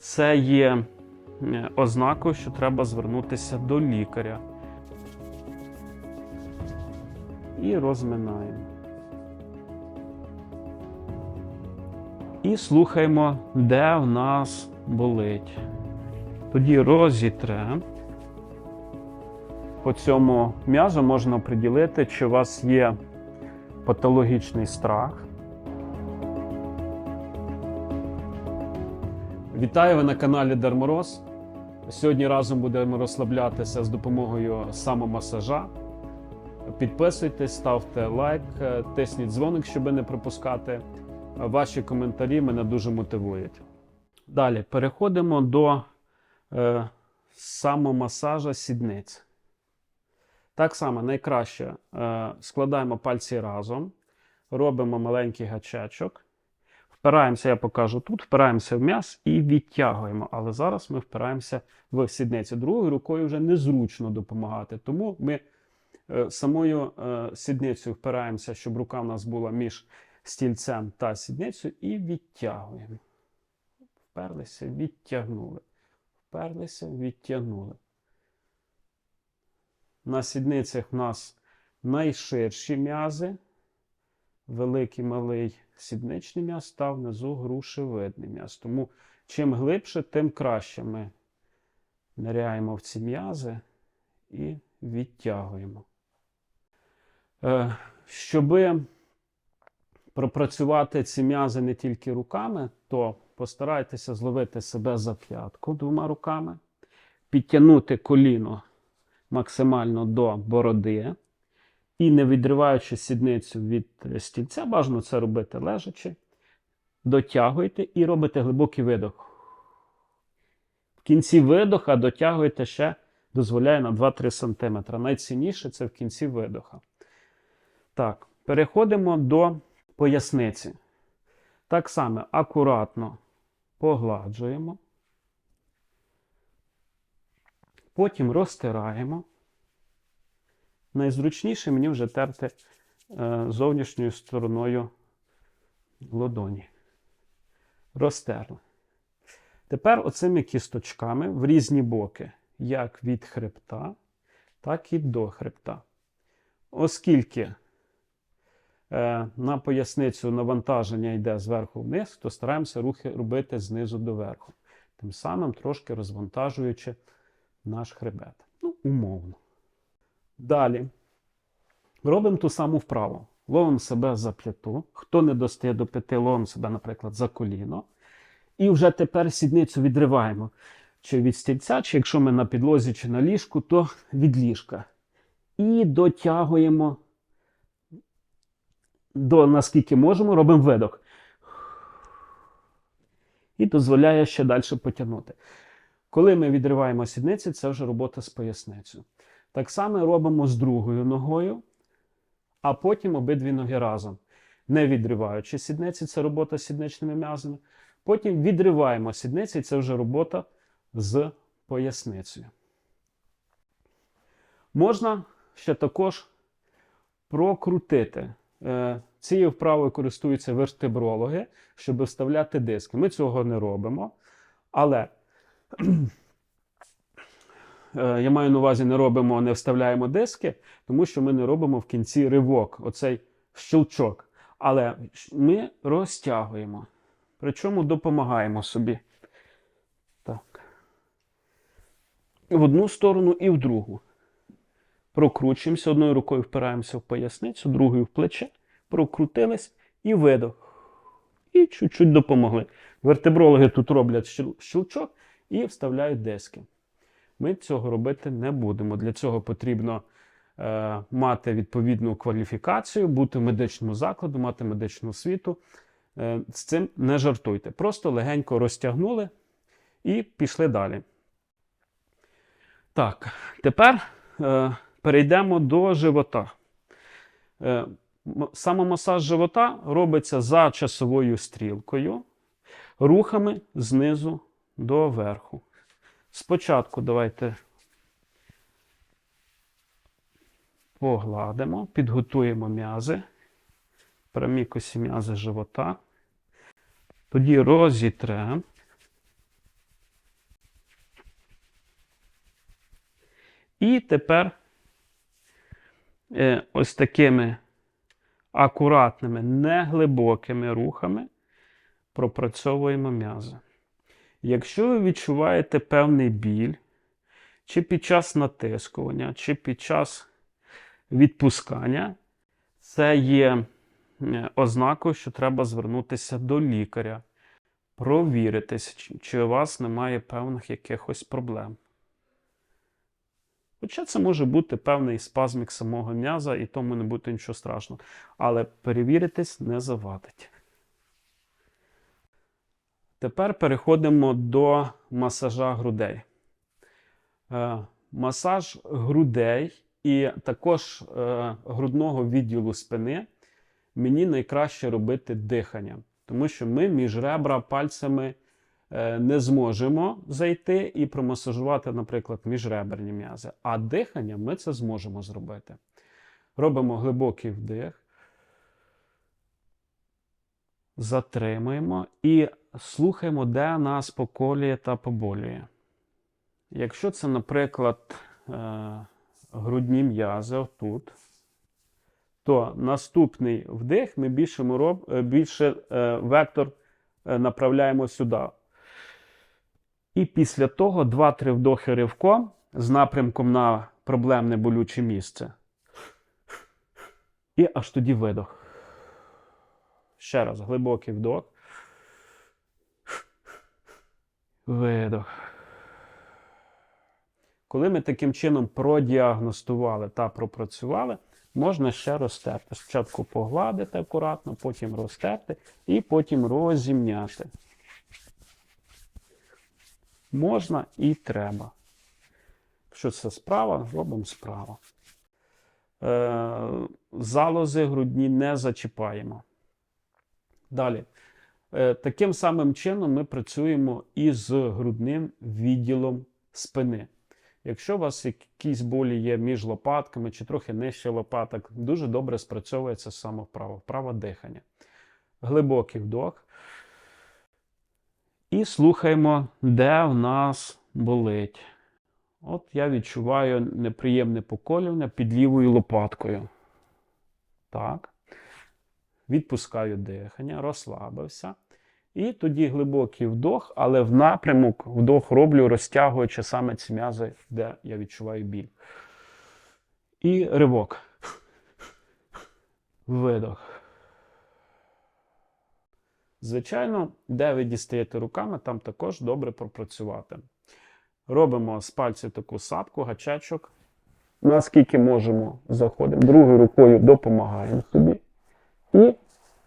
це є е, ознакою, що треба звернутися до лікаря. І розминаємо. І слухаємо, де в нас болить. Тоді розітремо. По цьому м'язу можна приділити, чи у вас є патологічний страх. Вітаю ви на каналі Дермороз. Сьогодні разом будемо розслаблятися з допомогою самомасажа. Підписуйтесь, ставте лайк, е, тисніть дзвоник, щоб не пропускати. Ваші коментарі мене дуже мотивують. Далі переходимо до е, самомасажа сідниць. Так само найкраще е, складаємо пальці разом, робимо маленький гачечок, впираємося, я покажу тут, впираємося в м'яз і відтягуємо. Але зараз ми впираємося в сідницю. Другою рукою вже незручно допомагати. Тому ми е, самою е, сідницею впираємося, щоб рука в нас була між стільцем та сідницею, і відтягуємо. Вперлися, відтягнули. Вперлися, відтягнули. На сідницях в нас найширші м'язи, великий малий сідничний м'яз та внизу грушевидний м'яз. Тому чим глибше, тим краще ми ниряємо в ці м'язи і відтягуємо. Е, щоби пропрацювати ці м'язи не тільки руками, то постарайтеся зловити себе за п'ятку двома руками, підтягнути коліно максимально до бороди. І не відриваючи сідницю від стільця, бажано це робити лежачи, дотягуєте і робите глибокий видох. В кінці видоха дотягуєте ще, дозволяє на 2-3 см. Найцінніше це в кінці видоха. Так, переходимо до поясниці. Так само акуратно погладжуємо. Потім розтираємо. Найзручніше мені вже терти е, зовнішньою стороною ладоні. Розтерли. Тепер оцими кісточками в різні боки, як від хребта, так і до хребта. Оскільки е, на поясницю навантаження йде зверху вниз, то стараємося рухи робити знизу до верху. Тим самим трошки розвантажуючи наш хребет. Ну, умовно. Далі робимо ту саму вправу. Ловимо себе за п'яту. Хто не достає до п'яти, ловимо себе, наприклад, за коліно. І вже тепер сідницю відриваємо. Чи від стільця, чи якщо ми на підлозі, чи на ліжку, то від ліжка. І дотягуємо до наскільки можемо, робимо видох. І дозволяє ще далі потягнути. Коли ми відриваємо сідниці, це вже робота з поясницею. Так само робимо з другою ногою, а потім обидві ноги разом. Не відриваючи сідниці, це робота з сідничними м'язами. Потім відриваємо сідниці, це вже робота з поясницею. Можна ще також прокрутити. Е, Цією вправою користуються вертебрологи, щоб вставляти диски. Ми цього не робимо. Але я маю на увазі, не робимо, не вставляємо диски, тому що ми не робимо в кінці ривок, оцей щелчок. Але ми розтягуємо. Причому допомагаємо собі. Так. В одну сторону і в другу. Прокручуємося, одною рукою впираємося в поясницю, другою в плече, прокрутились і видох. І чуть-чуть допомогли. Вертебрологи тут роблять щелчок і вставляють диски. Ми цього робити не будемо. Для цього потрібно е, мати відповідну кваліфікацію, бути в медичному закладу, мати медичну освіту. Е, з цим не жартуйте. Просто легенько розтягнули і пішли далі. Так, тепер е, перейдемо до живота. Е, Самомасаж живота робиться за часовою стрілкою, рухами знизу до верху. Спочатку давайте погладимо, підготуємо м'язи, прямі косі м'язи живота. Тоді розітремо. І тепер е, ось такими акуратними, неглибокими рухами пропрацьовуємо м'язи. Якщо ви відчуваєте певний біль, чи під час натискування, чи під час відпускання, це є ознакою, що треба звернутися до лікаря, провіритися, чи- чи у вас немає певних якихось проблем. Хоча це може бути певний спазмік самого м'яза, і тому не буде нічого страшного. Але перевіритись не завадить. Тепер переходимо до масажа грудей. Е, Масаж грудей і також е, грудного відділу спини мені найкраще робити диханням, тому що ми між ребра пальцями е, не зможемо зайти і промасажувати, наприклад, міжреберні м'язи. А диханням ми це зможемо зробити. Робимо глибокий вдих, затримуємо і слухаємо, де нас поколює та поболює. Якщо це, наприклад, е, грудні м'язи отут, то наступний вдих ми більше, ми роб, е, більше е, вектор е, направляємо сюди. І після того 2-3 вдохи ривком з напрямком на проблемне болюче місце. І аж тоді видох. Ще раз глибокий вдох. Видох. Коли ми таким чином продіагностували та пропрацювали, можна ще розтерти. Спочатку погладити акуратно, потім розтерти і потім розімняти. Можна і треба. Якщо це справа, робимо справа. Е, залози грудні не зачіпаємо. Далі. Е, таким самим чином ми працюємо і з грудним відділом спини. Якщо у вас якісь болі є між лопатками чи трохи нижче лопаток, дуже добре спрацьовується саме вправо, вправо дихання. Глибокий вдох. І слухаємо, де в нас болить. От я відчуваю неприємне поколювання під лівою лопаткою. Так. Відпускаю дихання, розслабився. І тоді глибокий вдох, але в напрямок вдох роблю, розтягуючи саме ці м'язи, де я відчуваю біль. І ривок. Видох. Звичайно, де ви дістаєте руками, там також добре пропрацювати. Робимо з пальців таку сапку, гачечок. Наскільки можемо, заходимо. Другою рукою допомагаємо собі. І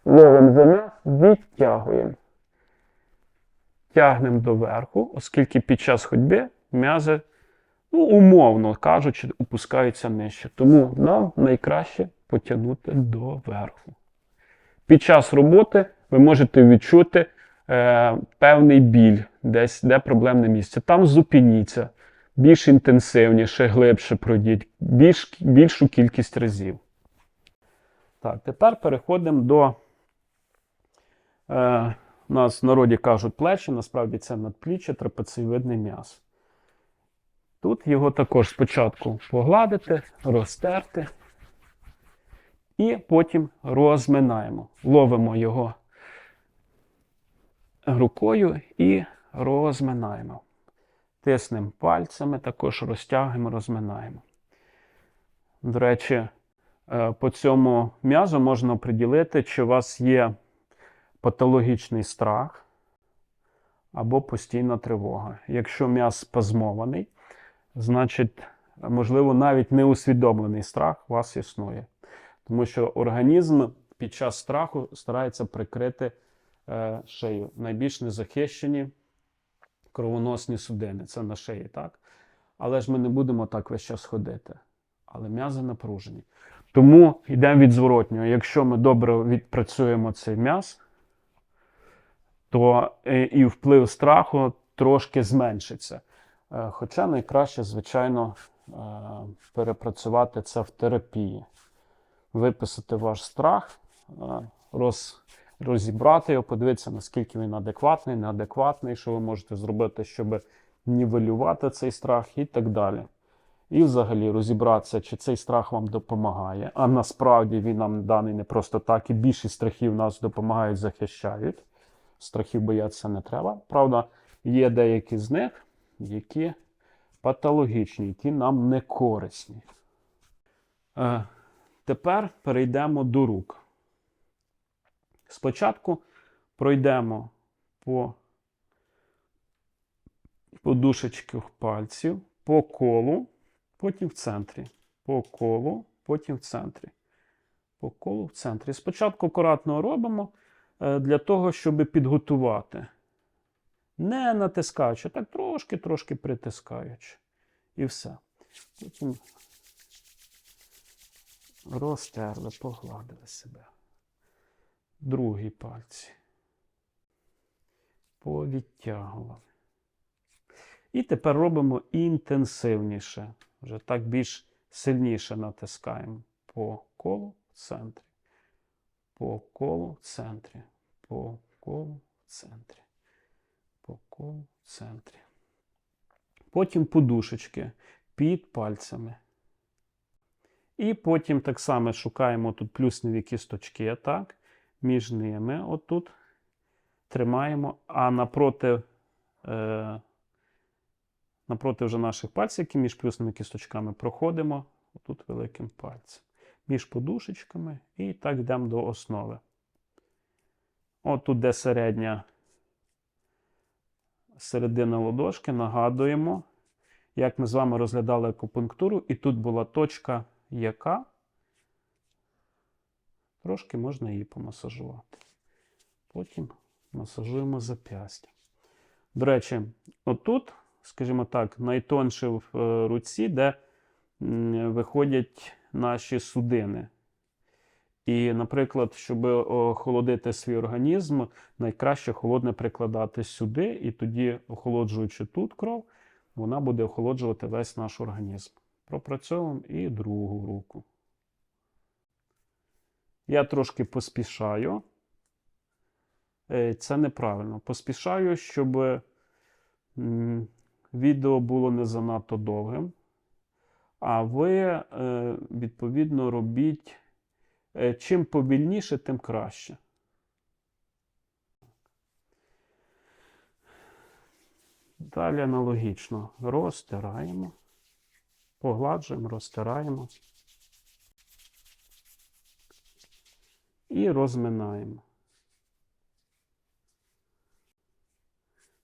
ловимо за м'яз, відтягуємо. Тягнемо доверху, оскільки під час ходьби м'язи, ну, умовно кажучи, опускаються нижче. Тому нам найкраще потягнути доверху. Під час роботи ви можете відчути е, певний біль, десь де проблемне місце. Там зупиніться, більш інтенсивніше, глибше пройдіть, більш, більшу кількість разів. Так, тепер переходимо до. Е, у нас в народі кажуть плечі, насправді це надпліччя, трапецієвидний м'яз. Тут його також спочатку погладити, розтерти. І потім розминаємо. Ловимо його рукою і розминаємо. Тиснемо пальцями, також розтягуємо, розминаємо. До речі, по цьому м'язу можна приділити, чи у вас є патологічний страх або постійна тривога. Якщо м'яз спазмований, значить, можливо, навіть неусвідомлений страх у вас існує. Тому що організм під час страху старається прикрити е, шию. Найбільш незахищені кровоносні судини. Це на шиї, так? Але ж ми не будемо так весь час ходити. Але м'язи напружені. Тому йдемо від зворотнього. Якщо ми добре відпрацюємо цей м'яз, то е, і вплив страху трошки зменшиться. Е, Хоча найкраще, звичайно, е, перепрацювати це в терапії. Виписати ваш страх, роз, розібрати його, подивитися, наскільки він адекватний, неадекватний, що ви можете зробити, щоб нівелювати цей страх і так далі. І взагалі розібратися, чи цей страх вам допомагає. А насправді він нам даний не просто так, і більшість страхів нас допомагають, захищають. Страхів боятися не треба. Правда, є деякі з них, які патологічні, які нам не корисні. Е, тепер перейдемо до рук. Спочатку пройдемо по подушечках пальців, по колу, потім в центрі. По колу, потім в центрі. По колу в центрі. Спочатку акуратно робимо е, для того, щоб підготувати. Не натискаючи, так трошки-трошки притискаючи. І все. Потім розтерли, погладили себе. Другі пальці. Повідтягували. І тепер робимо інтенсивніше. Вже так більш сильніше натискаємо по колу в центрі. По колу в центрі. По колу в центрі. По колу в центрі. Потім подушечки під пальцями. І потім так само шукаємо тут плюсневі кісточки, так, між ними отут тримаємо, а напроти, е, напроти вже наших пальців, між плюсними кісточками, проходимо отут великим пальцем. Між подушечками і так йдемо до основи. От тут, де середня середина ладошки, нагадуємо, як ми з вами розглядали акупунктуру, і тут була точка, яка трошки можна її помасажувати. Потім масажуємо зап'ястя. До речі, отут, скажімо так, найтонше в е, руці, де виходять наші судини. І, наприклад, щоб охолодити свій організм, найкраще холодне прикладати сюди, і тоді, охолоджуючи тут кров, вона буде охолоджувати весь наш організм. Пропрацьовуємо і другу руку. Я трошки поспішаю. Е, Це неправильно. Поспішаю, щоб відео було не занадто довгим. А ви, е, відповідно, робіть е, чим повільніше, тим краще. Далі аналогічно розтираємо, погладжуємо, розтираємо і розминаємо.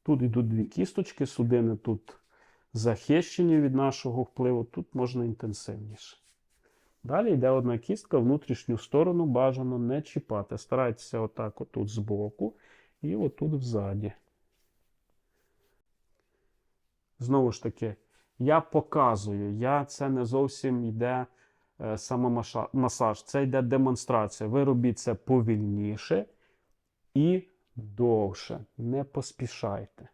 Тут йдуть дві кісточки, судини тут захищені від нашого впливу, тут можна інтенсивніше. Далі йде одна кістка, внутрішню сторону бажано не чіпати. Старайтеся отак отут збоку і отут взаді. Знову ж таки, я показую, я це не зовсім йде е, самомасаж, це йде демонстрація. Ви робіть це повільніше і довше. Не поспішайте.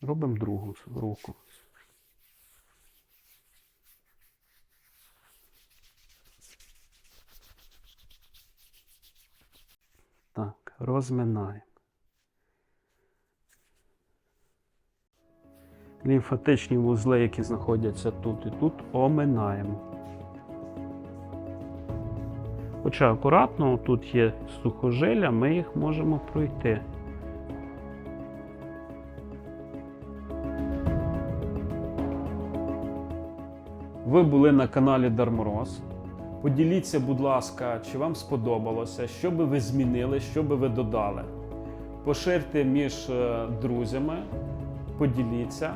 Робимо другу руку. Так, розминаємо. Лімфатичні вузли, які знаходяться тут і тут, оминаємо. Хоча акуратно, тут є сухожилля, ми їх можемо пройти. Ви були на каналі Дармороз. Поділіться, будь ласка, чи вам сподобалося, що би ви змінили, що би ви додали. Поширте між е, друзями, поділіться,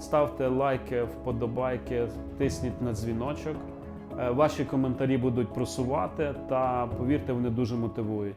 ставте лайки, вподобайки, тисніть на дзвіночок. Е, Ваші коментарі будуть просувати та повірте, вони дуже мотивують.